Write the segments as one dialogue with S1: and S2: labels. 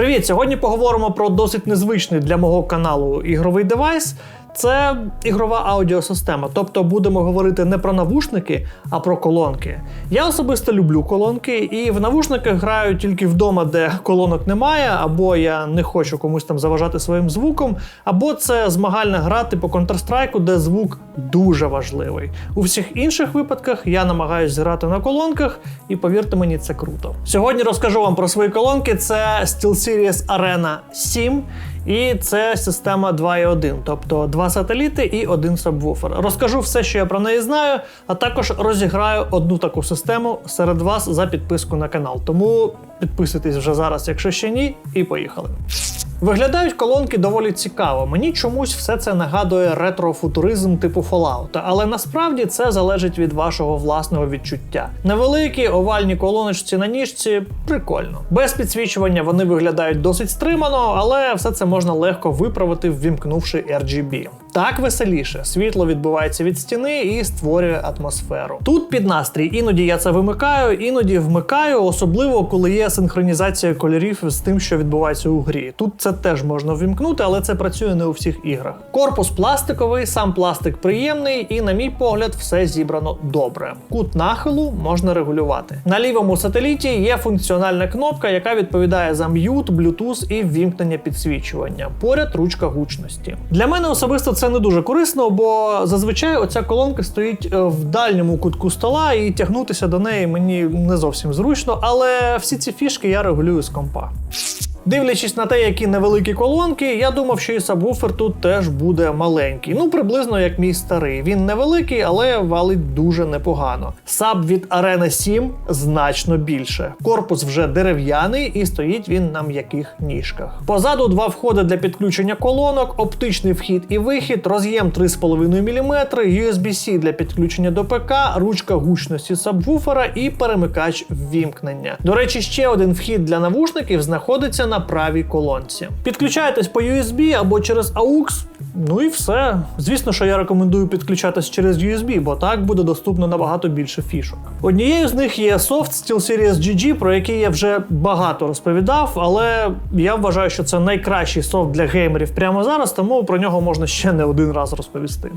S1: Привіт! Сьогодні поговоримо про досить незвичний для мого каналу ігровий девайс. Це ігрова аудіосистема, тобто будемо говорити не про навушники, а про колонки. Я особисто люблю колонки, і в навушниках граю тільки вдома, де колонок немає, або я не хочу комусь там заважати своїм звуком, або це змагальна гра типу Counter-Strike, де звук дуже важливий. У всіх інших випадках я намагаюся грати на колонках, і повірте мені, це круто. Сьогодні розкажу вам про свої колонки. Це SteelSeries Arena 7. І це система 2.1, тобто два сателіти і один сабвуфер. Розкажу все, що я про неї знаю, а також розіграю одну таку систему серед вас за підписку на канал. Тому підписуйтесь вже зараз, якщо ще ні, і поїхали. Виглядають колонки доволі цікаво. Мені чомусь все це нагадує ретро-футуризм типу Fallout, але насправді це залежить від вашого власного відчуття. Невеликі овальні колоночці на ніжці прикольно. Без підсвічування вони виглядають досить стримано, але все це можна легко виправити, ввімкнувши RGB. Так веселіше, світло відбувається від стіни і створює атмосферу. Тут під настрій іноді я це вимикаю, іноді вмикаю, особливо коли є синхронізація кольорів з тим, що відбувається у грі. Тут це теж можна ввімкнути, але це працює не у всіх іграх. Корпус пластиковий, сам пластик приємний, і, на мій погляд, все зібрано добре. Кут нахилу можна регулювати. На лівому сателіті є функціональна кнопка, яка відповідає за м'ют, Bluetooth і ввімкнення підсвічування. Поряд ручка гучності. Для мене особисто це не дуже корисно, бо зазвичай оця колонка стоїть е, в дальньому кутку стола, і тягнутися до неї мені не зовсім зручно, але всі ці фішки я регулюю з компа. Дивлячись на те, які невеликі колонки, я думав, що і сабвуфер тут теж буде маленький. Ну, приблизно як мій старий. Він невеликий, але валить дуже непогано. Саб від Arena 7 значно більше. Корпус вже дерев'яний і стоїть він на м'яких ніжках. Позаду два входи для підключення колонок, оптичний вхід і вихід, роз'єм 3,5 мм, USB-C для підключення до ПК, ручка гучності сабвуфера і перемикач ввімкнення. До речі, ще один вхід для навушників знаходиться на правій колонці. Підключаєтесь по USB або через AUX. Ну і все. Звісно, що я рекомендую підключатись через USB, бо так буде доступно набагато більше фішок. Однією з них є софт SteelSeries GG, про який я вже багато розповідав, але я вважаю, що це найкращий софт для геймерів прямо зараз, тому про нього можна ще не один раз розповісти.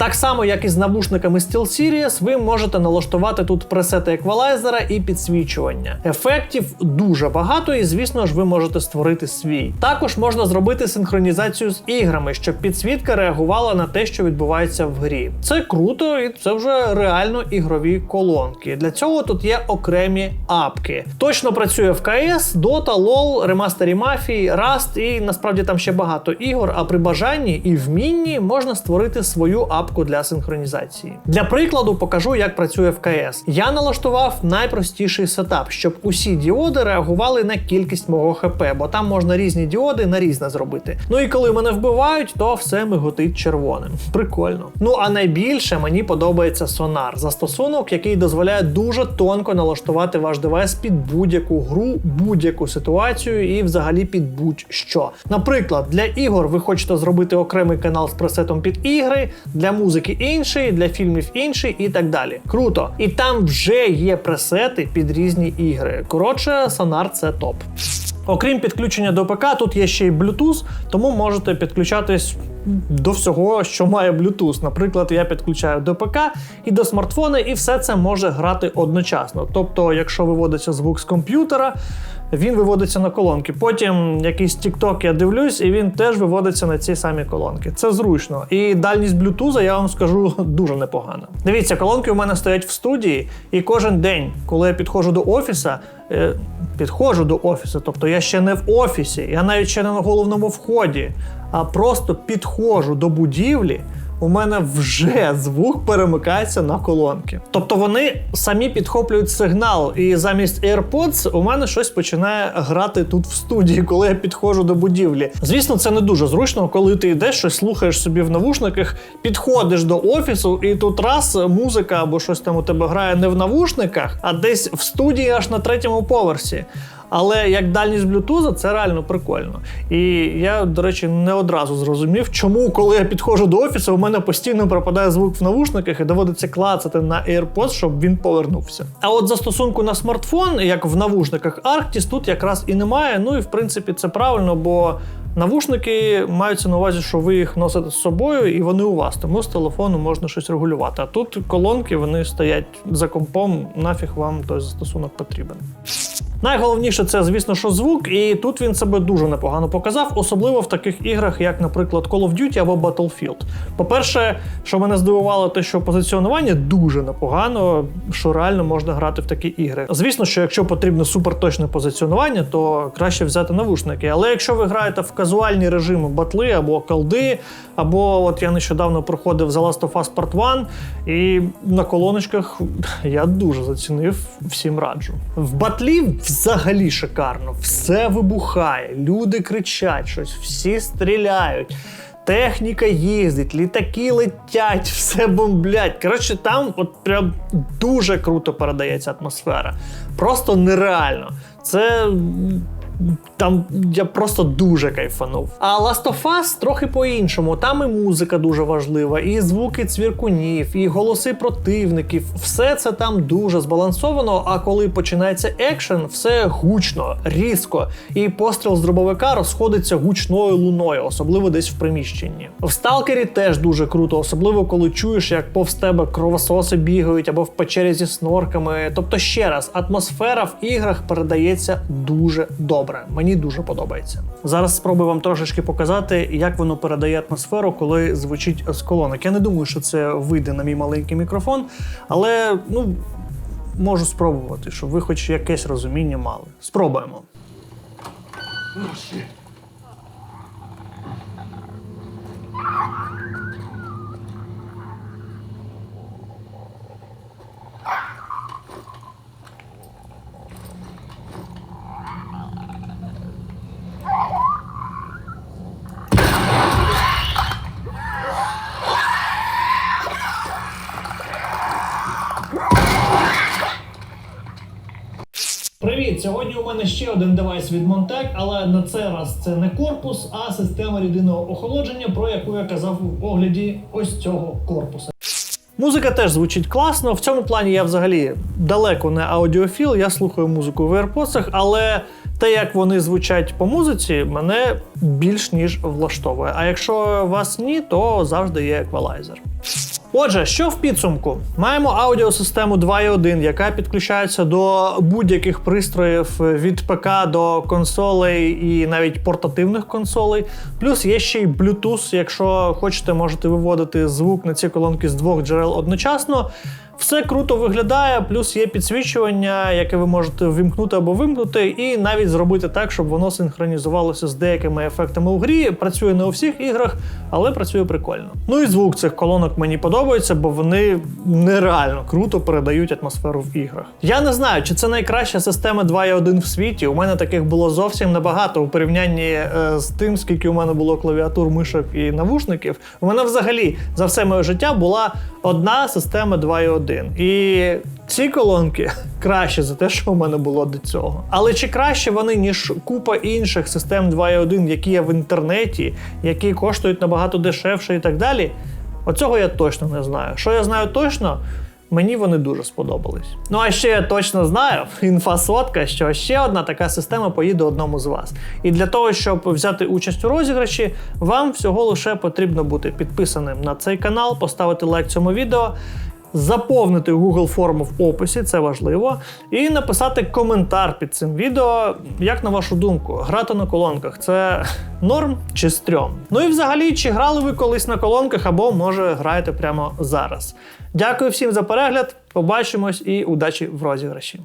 S1: Так само, як і з навушниками SteelSeries, ви можете налаштувати тут пресети еквалайзера і підсвічування. Ефектів дуже багато, і звісно ж, ви можете створити свій. Також можна зробити синхронізацію з іграми, щоб підсвітка реагувала на те, що відбувається в грі. Це круто, і це вже реально ігрові колонки. Для цього тут є окремі апки. Точно працює в КС, Dota, LoL, ремастері Мафії, Rust і насправді там ще багато ігор. А при бажанні і вмінні можна створити свою апку для синхронізації. Для прикладу покажу, як працює в КС. Я налаштував найпростіший сетап, щоб усі діоди реагували на кількість мого ХП, бо там можна різні діоди на різне зробити. Ну і коли мене вбивають, то все миготить червоним. Прикольно. Ну а найбільше мені подобається сонар застосунок, який дозволяє дуже тонко налаштувати ваш девайс під будь-яку гру, будь-яку ситуацію і взагалі під будь-що. Наприклад, для ігор ви хочете зробити окремий канал з пресетом під ігри, для музики інший, для фільмів інший і так далі. Круто. І там вже є пресети під різні ігри. Коротше, сонар це топ. Окрім підключення до ПК, тут є ще й Bluetooth, тому можете підключатись до всього, що має Bluetooth. Наприклад, я підключаю до ПК і до смартфона, і все це може грати одночасно. Тобто, якщо виводиться звук з комп'ютера, він виводиться на колонки. Потім якийсь TikTok я дивлюсь, і він теж виводиться на ці самі колонки. Це зручно. І дальність Bluetooth, я вам скажу, дуже непогана. Дивіться, колонки у мене стоять в студії, і кожен день, коли я підходжу до офіса, е, підходжу до офісу, тобто я ще не в офісі, я навіть ще не на головному вході, а просто підходжу до будівлі у мене вже звук перемикається на колонки. Тобто вони самі підхоплюють сигнал, і замість AirPods у мене щось починає грати тут в студії, коли я підходжу до будівлі. Звісно, це не дуже зручно, коли ти йдеш щось слухаєш собі в навушниках, підходиш до офісу, і тут раз музика або щось там у тебе грає не в навушниках, а десь в студії аж на третьому поверсі. Але як дальність Bluetooth, це реально прикольно. І я, до речі, не одразу зрозумів, чому, коли я підходжу до офісу, у мене постійно пропадає звук в навушниках і доводиться клацати на AirPods, щоб він повернувся. А от застосунку на смартфон, як в навушниках Arctis, тут якраз і немає. Ну і в принципі це правильно, бо. Навушники маються на увазі, що ви їх носите з собою, і вони у вас, тому з телефону можна щось регулювати. А тут колонки вони стоять за компом, нафіг вам той застосунок потрібен. Найголовніше це, звісно, що звук, і тут він себе дуже непогано показав, особливо в таких іграх, як, наприклад, Call of Duty або Battlefield. По-перше, що мене здивувало, те, що позиціонування дуже непогано, що реально можна грати в такі ігри. Звісно, що якщо потрібно суперточне позиціонування, то краще взяти навушники. Але якщо ви граєте в казуальні режими батли або колди, або от я нещодавно проходив The Last of Us Part 1, і на колоночках я дуже зацінив, всім раджу. В батлі взагалі шикарно, все вибухає, люди кричать щось, всі стріляють. Техніка їздить, літаки летять, все бомблять. Коротше, там от прям дуже круто передається атмосфера. Просто нереально. Це там я просто дуже кайфанув. А Last of Us трохи по-іншому. Там і музика дуже важлива, і звуки цвіркунів, і голоси противників. Все це там дуже збалансовано. А коли починається екшен, все гучно, різко, і постріл з дробовика розходиться гучною луною, особливо десь в приміщенні. В сталкері теж дуже круто, особливо коли чуєш, як повз тебе кровососи бігають або в печері зі снорками. Тобто, ще раз, атмосфера в іграх передається дуже добре. Мені дуже подобається. Зараз спробую вам трошечки показати, як воно передає атмосферу, коли звучить з колонок. Я не думаю, що це вийде на мій маленький мікрофон, але ну можу спробувати, щоб ви хоч якесь розуміння мали. Спробуємо. Привіт! Сьогодні у мене ще один девайс від Montec, але на цей раз це не корпус, а система рідинного охолодження, про яку я казав в огляді ось цього корпуса. Музика теж звучить класно. В цьому плані я взагалі далеко не аудіофіл, я слухаю музику в AirPods, але те, як вони звучать по музиці, мене більш ніж влаштовує. А якщо вас ні, то завжди є еквалайзер. Отже, що в підсумку? Маємо аудіосистему 2.1, яка підключається до будь-яких пристроїв від ПК до консолей і навіть портативних консолей. Плюс є ще й Bluetooth, якщо хочете, можете виводити звук на ці колонки з двох джерел одночасно. Все круто виглядає, плюс є підсвічування, яке ви можете вимкнути або вимкнути, і навіть зробити так, щоб воно синхронізувалося з деякими ефектами у грі. Працює не у всіх іграх, але працює прикольно. Ну і звук цих колонок мені подобається, бо вони нереально круто передають атмосферу в іграх. Я не знаю, чи це найкраща система 2.1 в світі. У мене таких було зовсім небагато у порівнянні е, з тим, скільки у мене було клавіатур, мишок і навушників. У мене взагалі за все моє життя була одна система 2.1. І ці колонки краще за те, що у мене було до цього. Але чи краще вони, ніж купа інших систем 2.1, які є в інтернеті, які коштують набагато дешевше і так далі? Оцього я точно не знаю. Що я знаю точно? Мені вони дуже сподобались. Ну а ще я точно знаю, інфа сотка, що ще одна така система поїде одному з вас. І для того, щоб взяти участь у розіграші, вам всього лише потрібно бути підписаним на цей канал, поставити лайк цьому відео. Заповнити Google форму в описі, це важливо, і написати коментар під цим відео, як на вашу думку, грати на колонках це норм чи стрьом? Ну і взагалі, чи грали ви колись на колонках, або може граєте прямо зараз. Дякую всім за перегляд, побачимось і удачі в розіграші.